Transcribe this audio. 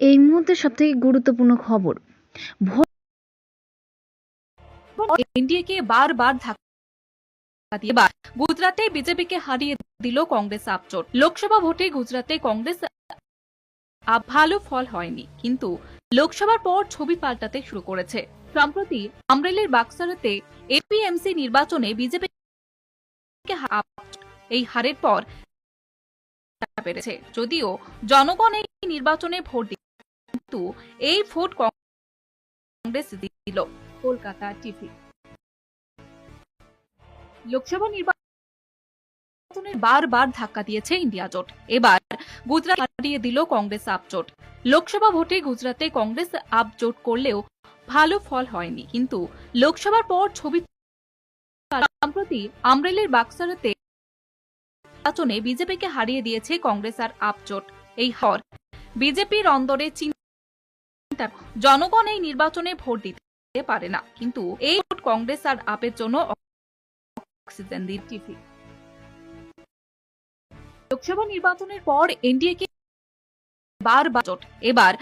এই মুহূর্তে সবথেকে গুরুত্বপূর্ণ খবর। এনডিএকে বারবার ধাক্কা গুজরাটে বিজেপিকে হারিয়ে দিল কংগ্রেস আপজোট লোকসভা ভোটে গুজরাটে কংগ্রেস ভালো ফল হয়নি, কিন্তু লোকসভার পর ছবি পাল্টাতে শুরু করেছে। সম্প্রতি আমরেলির বাক্সারাতে এপিএমসি নির্বাচনে বিজেপি এই হারের পর পেরেছে। যদিও জনগণ এই নির্বাচনে ভোট কিন্তু এই ভোট কংগ্রেস দিল কলকাতা টিভি। লোকসভা নির্বাচনে বারবার ধাক্কা দিয়েছে ইন্ডিয়া জোট। এবার গুজরাট হারিয়ে দিল কংগ্রেস আপজোট। লোকসভা ভোটে গুজরাটে কংগ্রেস আপজোট করলেও ভালো ফল হয়নি। কিন্তু লোকসভার পর ছবি সম্প্রতি আমরেলির বাক্সারাতে নির্বাচনে বিজেপিকে হারিয়ে দিয়েছে কংগ্রেস আর আপজোট। এই হর বিজেপির অন্দরে চিন্তা জনগণ এই নির্বাচনে ভোট দিতে পারে না। কিন্তু এই ভোট কংগ্রেস আর আপের জন্য অক্সিজেন দিয়ে টিভি লোকসভা নির্বাচনের পর এনডিএ কে বারবার এবার